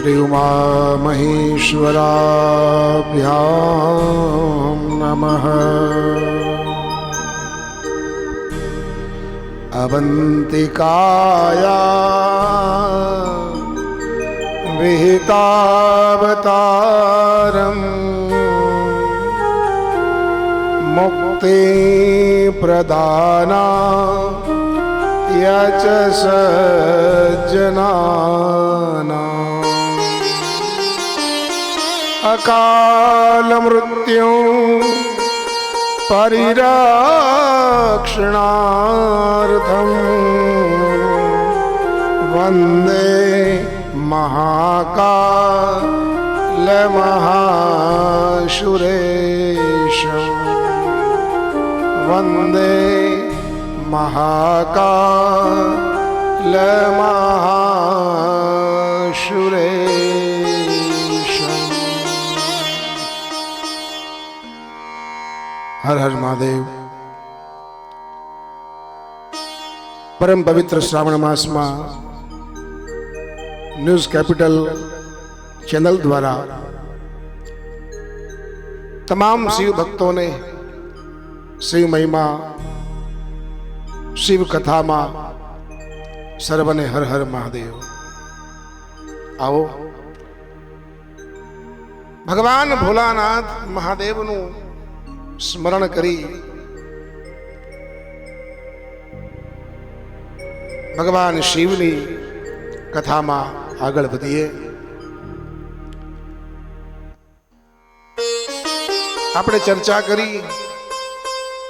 श्रीउमामहेश्वराभ्यां नमः। अवन्तिकाया विहितावतारम् मुक्तिप्रदाना य यच सज्जनाना અકાલ મૃત્યુ પરિરક્ષણાર્થમ વંદે મહાકાલ મહાસુરેશ વંદે મહાકાલ મહાસુરેશ હર હર મહાદેવ પરમ પવિત્ર શ્રાવણ માસમાં ન્યૂઝ કેપિટલ ચેનલ દ્વારા તમામ શિવ ભક્તોને શિવ મહિમા શિવ કથામાં સર્વને હર હર મહાદેવ આવો ભગવાન ભોલાનાથ મહાદેવનું સ્મરણ કરી ભગવાન શિવની કથામાં આગળ વધીએ આપણે ચર્ચા કરી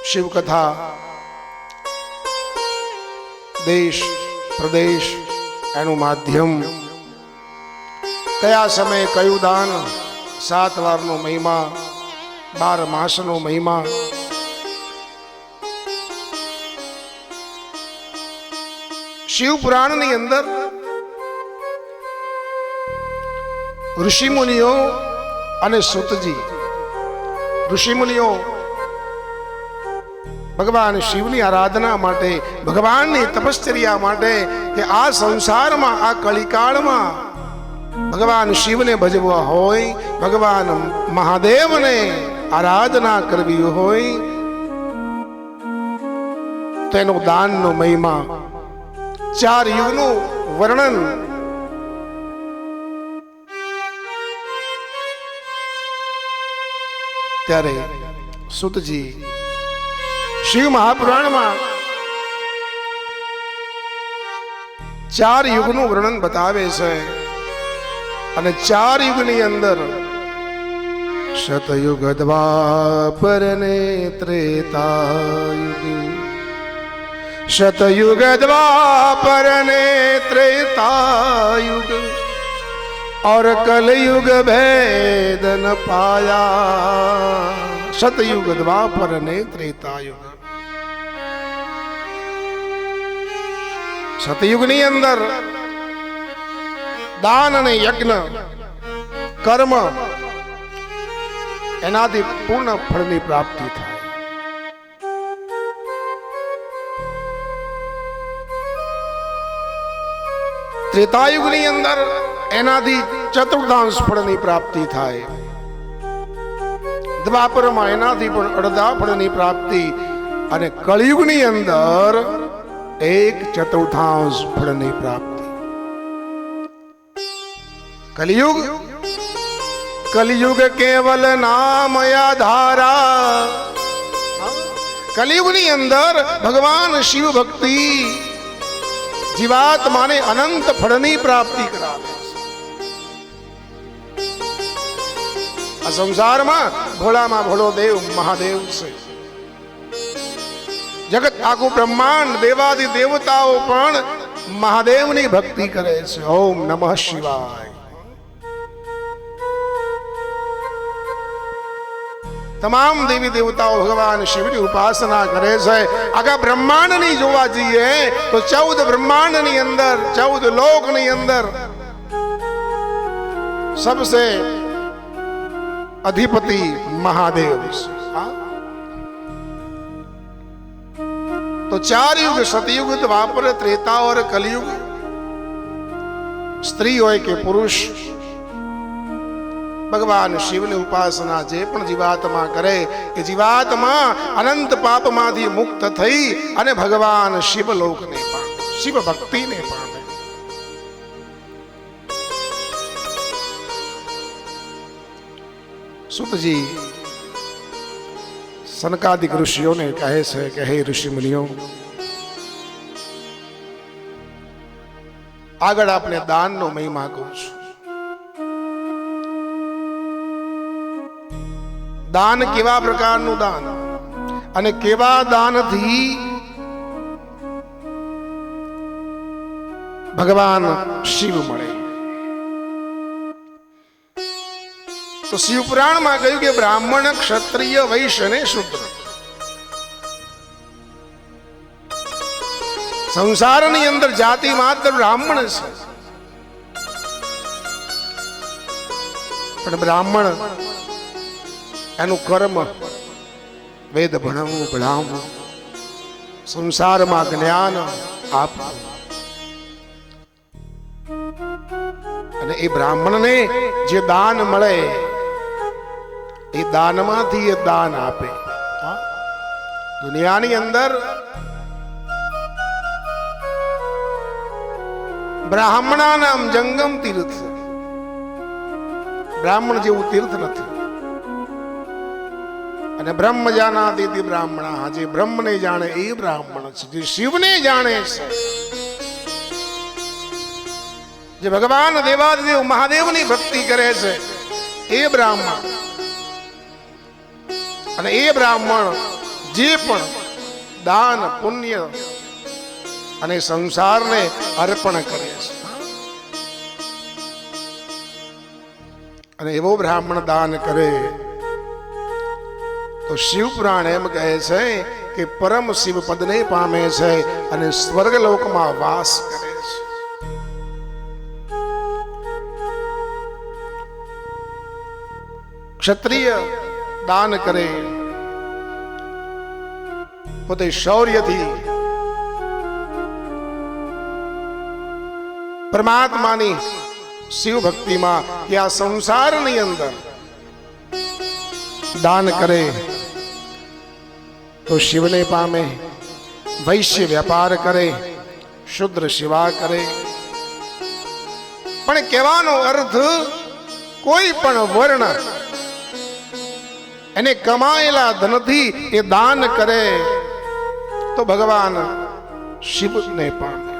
શિવકથા દેશ પ્રદેશ એનું માધ્યમ કયા સમયે કયું દાન સાત વારનો મહિમા બાર માસનો મહિમા. શિવ પુરાણની અંદર ઋષિમુનિઓ અને સુતજી. ઋષિમુનિઓ ભગવાન શિવની આરાધના માટે, ભગવાનની તપશ્ચર્યા માટે કે આ સંસારમાં, આ કલિકાળમાં ભગવાન શિવને ભજવા હોય, ભગવાન મહાદેવને આરાધના કરવી હોય, તેનો દાનનો મહિમા. ચાર યુગનું વર્ણન. ત્યારે સુતજી શિવ મહાપુરાણમાં ચાર યુગનું વર્ણન બતાવે છે. અને ચાર યુગની અંદર શતયુગ દ્વાપર ને ત્રેતાયુગ શતયુગ દ્વાપર ને ત્રેતાયુગ और कलयुग भेद न पाया सतयुग द्वापर ने त्रेतायुग સતયુગની અંદર દાન અને યજ્ઞ કર્મ એનાથી પૂર્ણ ફળની પ્રાપ્તિ થાય. ત્રેતાયુગની અંદર એનાથી ચતુર્દાંશ ફળની પ્રાપ્તિ થાય. દ્વાપરમાં એનાથી પણ અડધા ફળની પ્રાપ્તિ અને કળિયુગની અંદર એક ચતુર્થાંશ ફળની પ્રાપ્તિ. કલિયુગ કલિયુગ કેવલ નામયા ધારા કલિયુગની અંદર ભગવાન શિવ ભક્તિ જીવાત્માને અનંત ફળની પ્રાપ્તિ કરાવે છે આ સંસારમાં ભોળામાં ભોળો દેવ મહાદેવ છે જગત આખું બ્રહ્માંડ દેવાદિ દેવતાઓ પણ મહાદેવની ભક્તિ કરે છે ઓમ નમઃ શિવાય તમામ દેવી દેવતાઓ ભગવાન શિવની ઉપાસના કરે છે આખા બ્રહ્માંડની જોવા જઈએ તો ચૌદ બ્રહ્માંડની અંદર ચૌદ લોકની અંદર सबसे अधिपति महादेव છે. હા? तो चार युग सतयुग द्वापर त्रेता और कलयुग સ્ત્રી હોય કે પુરુષ ભગવાન શિવની ઉપાસના જે પણ જીવાત્મા કરે, એ જીવાત્મા અનંત પાપમાંથી મુક્ત થઈ અને ભગવાન શિવલોકને પામે શિવ ભક્તિને પામે. સુતજી સનકાદિક ઋષિઓને કહે છે કે, હે ઋષિ મુનિઓ આગળ આપણે દાનનો મહિમા કહું છું. દાન કેવા પ્રકારનું દાન? અને કેવા દાનથી ભગવાન શિવ મળે? તો શિવ પુરાણમાં કહ્યું કે બ્રાહ્મણ ક્ષત્રિય વૈશ્ય અને શુદ્ર. સંસારની અંદર જાતિ માત્ર બ્રાહ્મણ છે. પણ બ્રાહ્મણ એનું કર્મ વેદ ભણવું, ભણાવવું, સંસારમાં જ્ઞાન આપવું. અને એ બ્રાહ્મણને જે દાન મળે, એ દાનમાંથી એ દાન આપે? દુનિયાની અંદર બ્રાહ્મણા નામ જંગમ તીર્થ. બ્રાહ્મણ જેવું તીર્થ નથી. અને બ્રહ્મ જાનાતી તે બ્રાહ્મણા જે બ્રહ્મને જાણે એ બ્રાહ્મણ છે જે શિવને જાણે છે જે ભગવાન દેવાદેવ મહાદેવની ભક્તિ કરે છે એ બ્રાહ્મણ અને એ બ્રાહ્મણ જે પણ દાન પુણ્ય અને સંસારને અર્પણ કરે છે અને એવો બ્રાહ્મણ દાન કરે તો શિવ પુરાણ એમ કહે છે કે પરમ શિવ પદને પામે છે અને સ્વર્ગલોકમાં વાસ કરે છે ક્ષત્રિય દાન કરે પોતે શૌર્યથી પરમાત્માની શિવ ભક્તિમાં કે આ સંસારની અંદર દાન કરે તો શિવને પામે, વૈશ્ય વ્યાપાર કરે, શુદ્ર સેવા કરે. પણ કહેવાનો અર્થ, કોઈ પણ વર્ણ એને કમાયેલા ધનથી એ દાન કરે, તો ભગવાન શિવને પામે.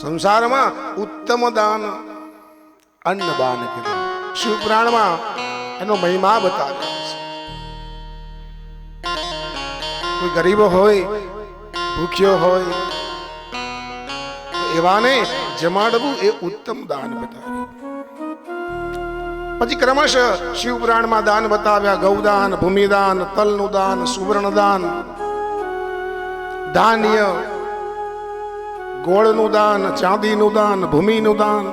સંસારમાં ઉત્તમ દાન અન્ન દાન કીધું શિવ પુરાણમાં એનો મહિમા બતાવ્યો છે. કોઈ ગરીબ હોય ભૂખ્યો હોય તો એવાને જમાડવું એ ઉત્તમ દાન બતાવ્યું પછી ક્રમશ શિવ પુરાણમાં દાન બતાવ્યા ગૌદાન ભૂમિદાન તલનું દાન સુવર્ણ દાન ધાન્ય ગોળનું દાન ચાંદીનું દાન ભૂમિનું દાન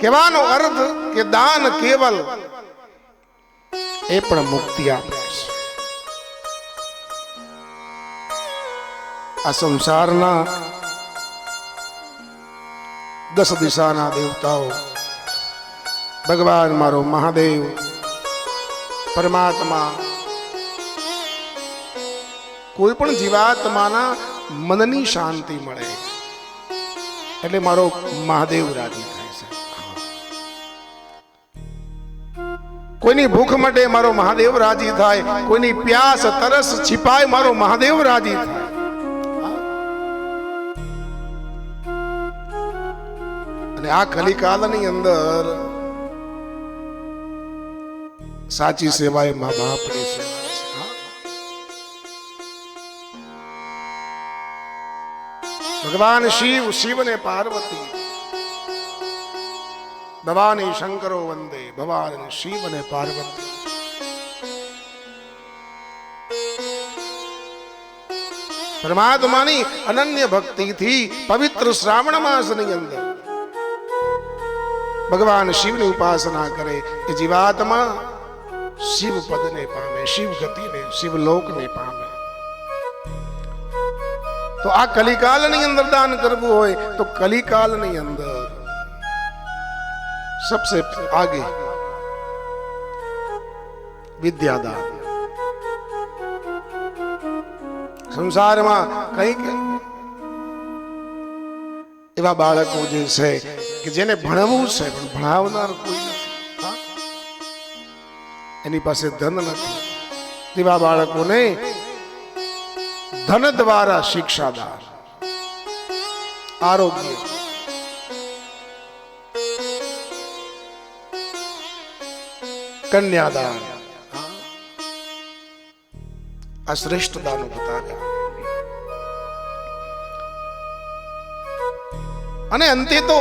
કહેવાનો અર્થ કે દાન કેવલ એ પણ મુક્તિ આપે છે. આ સંસારના દસ દિશાના દેવતાઓ, ભગવાન મારો મહાદેવ, પરમાત્મા, કોઈ પણ જીવાત્માના મનની શાંતિ મળે, એટલે મારો મહાદેવ રાજી કોઈની ભૂખ મટે મારો મહાદેવ રાજી થાય, કોઈની પ્યાસ, તરસ છિપાય મારો મહાદેવ રાજી થાય. અને આ કલિકાલની અંદર સાચી સેવા એ મા બાપની ભગવાન શિવ શિવ ને પાર્વતી. ભવાની શંકરો વંદે ભવાન શિવ અને પાર્વતી પરમાત્માની અનન્ય ભક્તિથી પવિત્ર શ્રાવણ માસની અંદર ભગવાન શિવની ઉપાસના કરે એ જીવાત્મા શિવ પદને પામે શિવ ગતિને શિવલોકને પામે તો આ કલિકાલની અંદર દાન કરવું હોય તો કલિકાલની અંદર सबसे आगे વિદ્યાદાન સંસારમાં કંઈક એવા બાળકો જે છે કે જેને ભણવું છે પણ ભણાવનાર કોઈ નથી હા? એની પાસે ધન નથી તેવા બાળકોને ધન દ્વારા શિક્ષાદાન આરોગ્ય કન્યાદાન આ શ્રેષ્ઠ દાનો બતાવ્યા અને અંતે તો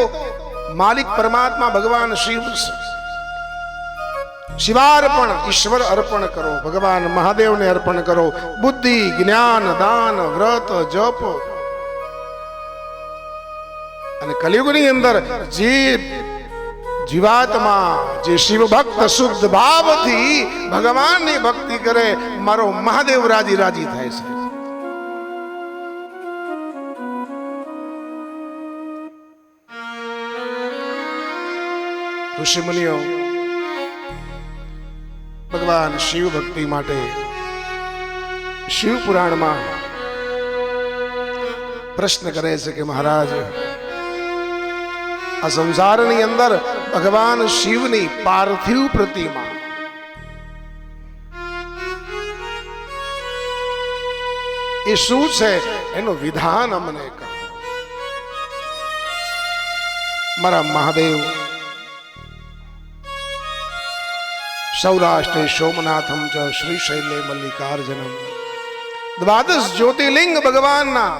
માલિક પરમાત્મા ભગવાન શિવ. શિવાર્પણ ઈશ્વર અર્પણ કરો, ભગવાન મહાદેવને અર્પણ કરો, બુદ્ધિ, જ્ઞાન, દાન, વ્રત, જપ અને કલિયુગની અંદર જે જીવાત્મા જે શિવ ભક્ત શુદ્ધ ભાવથી ભગવાનની ભક્તિ કરે મારો મહાદેવ રાજી રાજી થાય છે ઋષિ મુનિઓ ભગવાન શિવ ભક્તિ માટે શિવ પુરાણમાં પ્રશ્ન કરે છે કે મહારાજ આ સંસારની અંદર ભગવાન શિવની પાર્થિવ પ્રતિમા એ શું છે એનું વિધાન અમને કહો મારા મહાદેવ સૌરાષ્ટ્રે સોમનાથમ ચ શ્રી શૈલે મલ્લિકાર્જુનમ દ્વાદશ જ્યોતિર્લિંગ ભગવાનના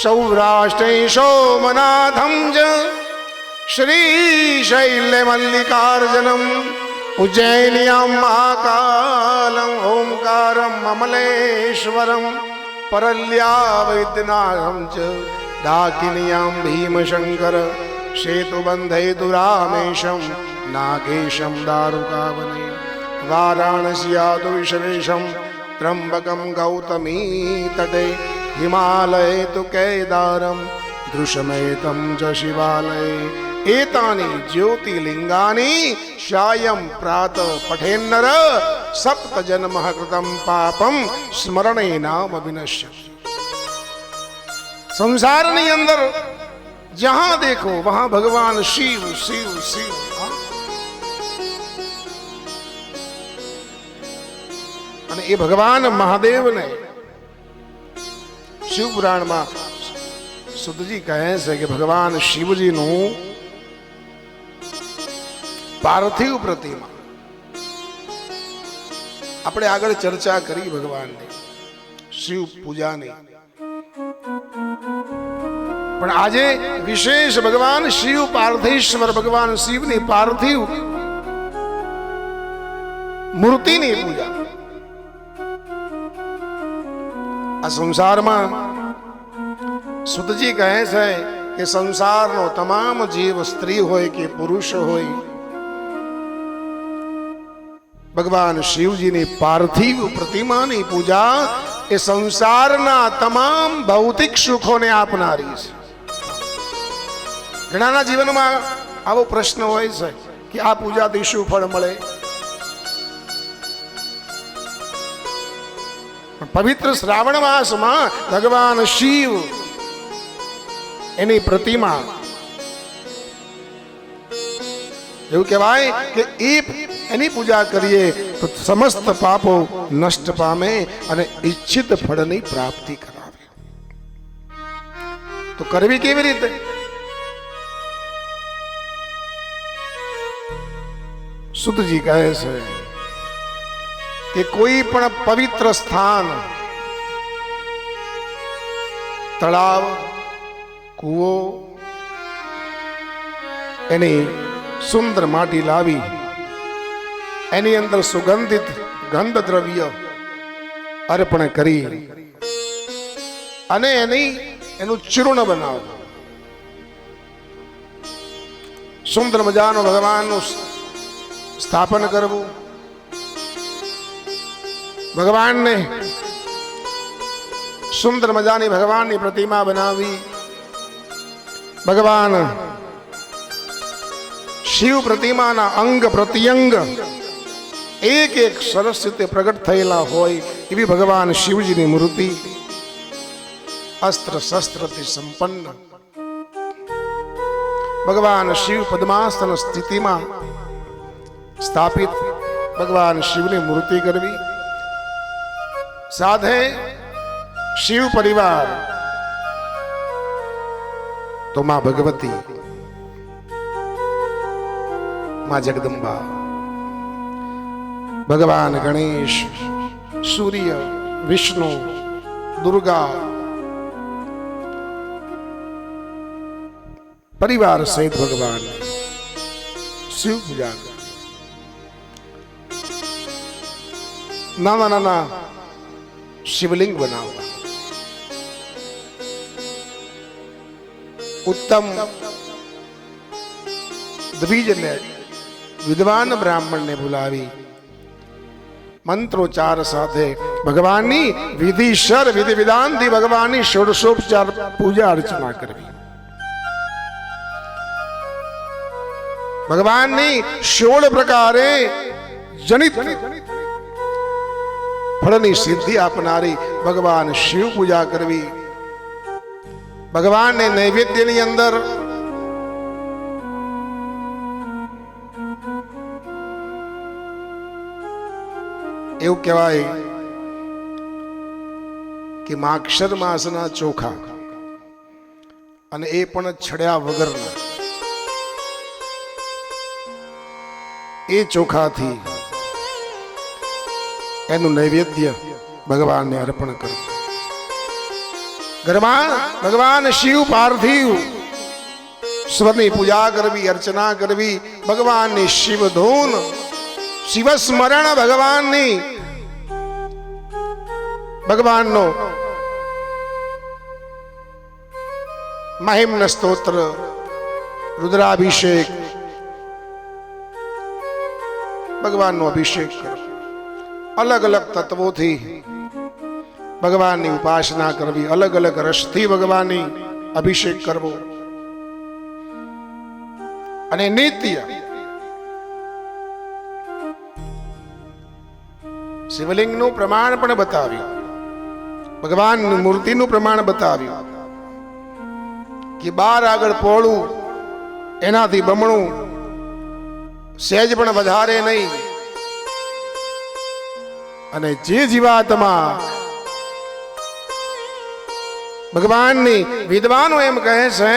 सौराष्ट्रै सोमनाथं च श्रीशैल्यमल्लिकार्जुनम् उज्जैन्यां महाकालम् ओङ्कारं परल्या वैद्यनाथं च भीमशंकर भीमशङ्कर सेतुबन्धयतु रामेशं नागेशं दारुकावने वाराणस्यादु गौतमी तटे ત્રંબકમ ગૌતમી તટે હિમાલય તુ કેદારમ દૃશમેતમ ચ શિવાલય એતાની જ્યોતિલિંગાની શાયમ પ્રાત પઠેન્નર સપ્ત જન્મ કૃતમ પાપમ સ્મરણે નામ વિનશ્ય સંસારની અંદર જહાં દેખો વહાં ભગવાન શિવ શિવ શિવ હા? અને એ ભગવાન મહાદેવને શિવ પુરાણમાં સુતજી કહે છે કે ભગવાન શિવજીનું પાર્થિવ પ્રતિમા આપણે આગળ ચર્ચા કરી ભગવાનની શિવ પૂજાની પણ આજે વિશેષ ભગવાન શિવ પાર્થેશ્વર ભગવાન શિવની પાર્થિવ મૂર્તિની પૂજા આ સંસારમાં સુતજી કહે છે કે સંસારનો તમામ જીવ સ્ત્રી હોય કે પુરુષ હોય, ભગવાન શિવજીની પાર્થિવ પ્રતિમાની પૂજા એ સંસારના તમામ ભૌતિક સુખોને આપનારી છે. ઘણાના જીવનમાં આવો પ્રશ્ન હોય છે કે આ પૂજાથી શું ફળ મળે? પવિત્ર શ્રાવણ માસમાં ભગવાન શિવ એની પ્રતિમા. એવું કહેવાય કે એ એની પૂજા કરીએ તો સમસ્ત પાપો નષ્ટ પામે અને ઈચ્છિત ફળની પ્રાપ્તિ કરાવે. તો કરવી કેવી રીતે? સુતજી કહે છે કે કોઈ પણ પવિત્ર સ્થાન, તળાવ, કૂવો, એની સુંદર માટી લાવી, એની અંદર સુગંધિત ગંધ દ્રવ્ય અર્પણ કરી અને એની એનું ચૂર્ણ બનાવવું સુંદર મજાનું ભગવાનનું સ્થાપન કરવું ભગવાનને સુંદર મજાની ભગવાનની પ્રતિમા બનાવી ભગવાન શિવ પ્રતિમાના અંગ પ્રત્યંગ એક એક સરસ રીતે પ્રગટ થયેલા હોય એવી ભગવાન શિવજીની મૂર્તિ અસ્ત્ર શસ્ત્રથી સંપન્ન ભગવાન શિવ પદ્માસન સ્થિતિમાં સ્થાપિત ભગવાન શિવની મૂર્તિ કરવી साधे शिव परिवार। तो माँ भगवती, माँ जगदम्बा भगवान गणेश, सूर्य, विष्णु, दुर्गा, परिवार सहित भगवान, शिव पूजा नाना नाना કરે. નાના નાના શિવલિંગ બનાવવા ઉત્તમ દ્વિજને વિદ્વાન બ્રાહ્મણને બોલાવી મંત્રોચ્ચાર સાથે ભગવાનની વિધિસર વિધિ વિધાનથી ભગવાનની ષોડશોપચાર પૂજા અર્ચના કરવી ભગવાનની સોળ પ્રકારે જનિત ફળની સિદ્ધિ આપનારી ભગવાન શિવ પૂજા કરવી ભગવાનને નૈવેદ્યની અંદર એવું કહેવાય કે માક્ષર માસના ચોખા અને એ પણ છડ્યા વગરના એ ચોખાથી એનું નૈવેદ્ય ભગવાનને અર્પણ કરો. ઘરમાં ભગવાન શિવ પાર્થિવ. સ્વરની પૂજા કરવી, અર્ચના કરવી, ભગવાનની શિવ ધૂન. શિવ સ્મરણ ભગવાનની. ભગવાનનો મહિમ્ન સ્તોત્ર, રુદ્રાભિષેક. ભગવાનનો અભિષેક કરો. અલગ અલગ તત્વોથી ભગવાનની ઉપાસના કરવી અલગ અલગ રસથી ભગવાનની અભિષેક કરવો. અને નિત્ય શિવલિંગનું પ્રમાણ પણ બતાવ્યું. ભગવાનની મૂર્તિનું પ્રમાણ બતાવ્યું કે બાર આગળ પોળું, એનાથી બમણું, સહેજ પણ વધારે નહીં. અને જે જીવાત્મા ભગવાનની વિદ્વાનો એમ કહે છે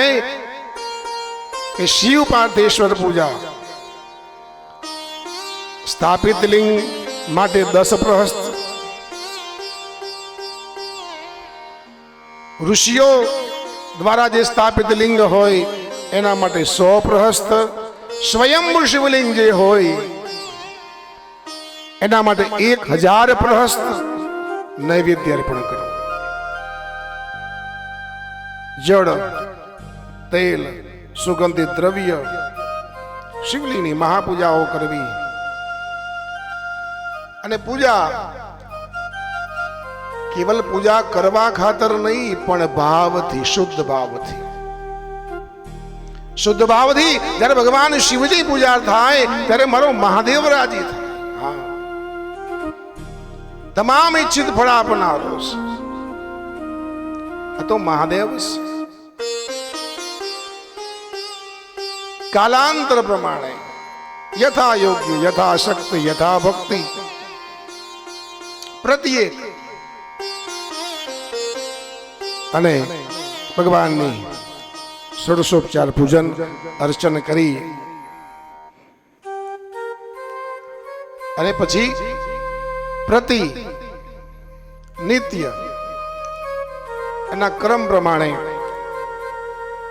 કે શિવ પાર્થેશ્વર પૂજા સ્થાપિત લિંગ માટે દસ પ્રહસ્ત ઋષિઓ દ્વારા જે સ્થાપિત લિંગ હોય એના માટે સો પ્રહસ્ત સ્વયંભુ શિવલિંગ જે હોય એના માટે એક હજાર પ્રહસ્ત નૈવેદ્ય અર્પણ કરો. જળ તેલ સુગંધિત દ્રવ્ય શિવલીની મહાપૂજાઓ કરવી. અને પૂજા કેવલ પૂજા કરવા ખાતર નહીં પણ ભાવથી શુદ્ધ ભાવથી. શુદ્ધ ભાવથી જ્યારે ભગવાન શિવજી પૂજા થાય ત્યારે મારો મહાદેવ રાજી થાય. હા. તમામ ઈચ્છિત ફળ આપનારો તો મહાદેવ કાલાંતર પ્રમાણે યથા યોગ્ય યથા શક્તિ યથા ભક્તિ પ્રત્યેક. અને ભગવાનની ષોડશોપચાર પૂજન, અર્ચન કરી. અને પછી પ્રતિ નિત્ય. એના ક્રમ પ્રમાણે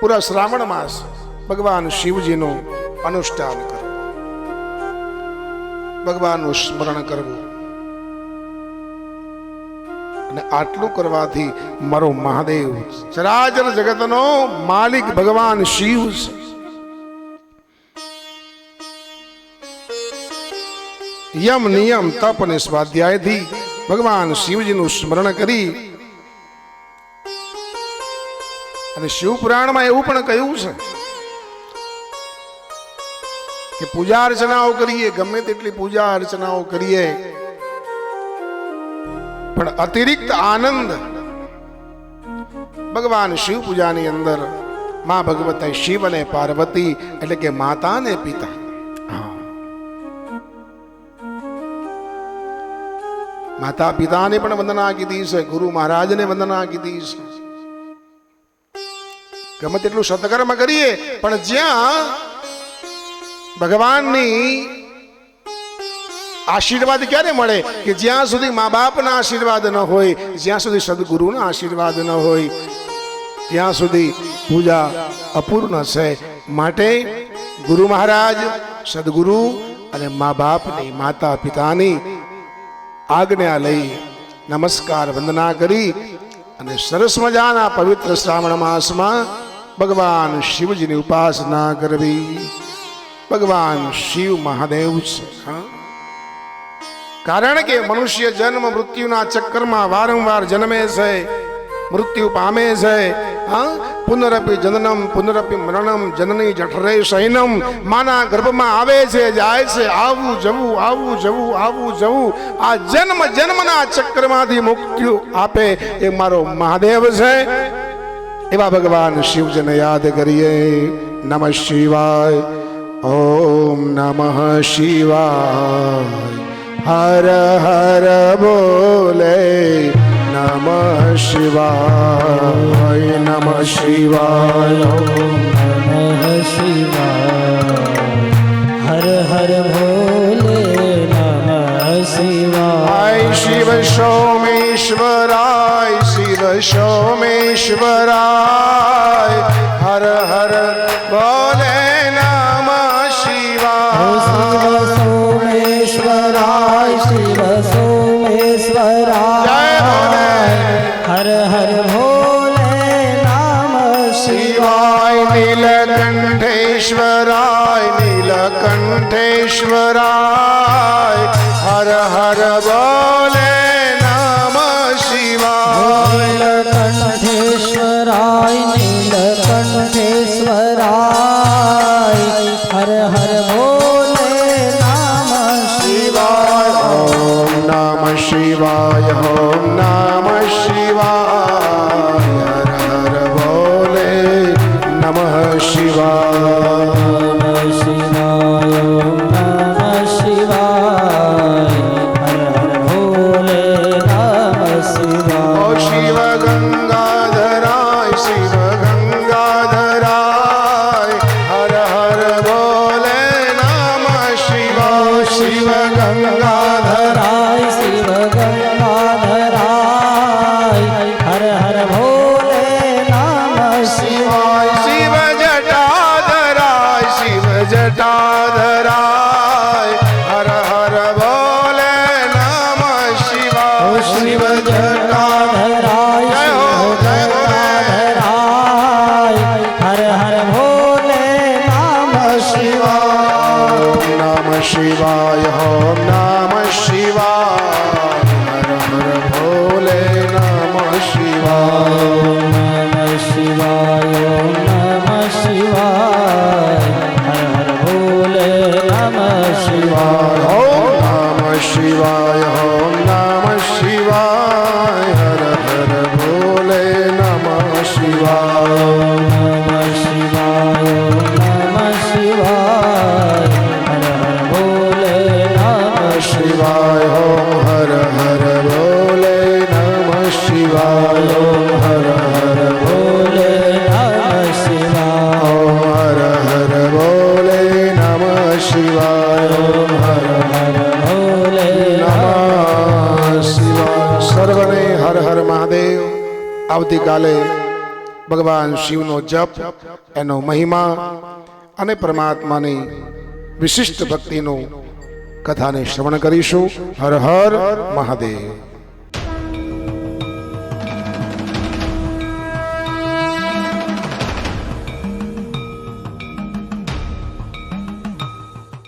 પૂરા શ્રાવણ માસ ભગવાન શિવજીનું અનુષ્ઠાન કરવું. ભગવાનનું સ્મરણ કરવું. અને આટલું કરવાથી મારો મહાદેવ ચરાચર જગતનો માલિક ભગવાન શિવ છે. યમ નિયમ તપ અને સ્વાધ્યાયથી ભગવાન શિવજીનું સ્મરણ કરી અને શિવ પુરાણમાં એવું પણ કહ્યું છે કે પૂજા અર્ચનાઓ કરીએ, ગમે તેટલી પૂજા અર્ચનાઓ કરીએ, પણ અતિરિક્ત આનંદ ભગવાન શિવ પૂજાની અંદર મા ભગવતી શિવ અને પાર્વતી એટલે કે માતા ને પિતા. માતા પિતાને પણ વંદના કીધી છે, ગુરુ મહારાજને વંદના કીધી છે. ગમે તેટલું સત્કર્મ કરીએ, પણ જ્યાં ભગવાનની આશીર્વાદ ક્યારે મળે? કે જ્યાં સુધી મા બાપના આશીર્વાદ ન હોય, જ્યાં સુધી સદગુરુના આશીર્વાદ ન હોય, ત્યાં સુધી પૂજા અપૂર્ણ છે. માટે ગુરુ મહારાજ, સદગુરુ અને મા બાપની માતા પિતાની આજ્ઞા લઈ નમસ્કાર વંદના કરી અને સરસ મજાના પવિત્ર શ્રાવણ માસમાં ભગવાન શિવજીની ઉપાસના કરવી. ભગવાન શિવ મહાદેવ છે કારણ કે મનુષ્ય જન્મ મૃત્યુના ચક્કરમાં વારંવાર જન્મે છે, મૃત્યુ પામે છે, હા. પુનરપી જનનમ, પુનરપી મરણમ, જનની જઠરે સૈનમ માના ગર્ભમાં આવે છે, જાય છે, આવું જવું આવું જવું આવું જવું. આ જન્મ, જન્મના ચક્રમાંથી મુક્તિ આપે એ મારો મહાદેવ છે. એવા ભગવાન શિવજીને યાદ કરીએ. નમઃ શિવાય. ઓમ નમઃ શિવાય. હર હર બોલે. નમઃ શિવાય નમ શિવાય નમ શિવાય હર હર ભોલે નમ શિવાય શિવ સોમેશ્વરાય શિવ સોમેશ્વરાય नीलकण्ठेश्वराय नीलकण्ठेश्वराय ભગવાન શિવનો જપ, એનો મહિમા અને પરમાત્માની વિશિષ્ટ ભક્તિનું કથાને શ્રવણ કરીશું. હર હર મહાદેવ.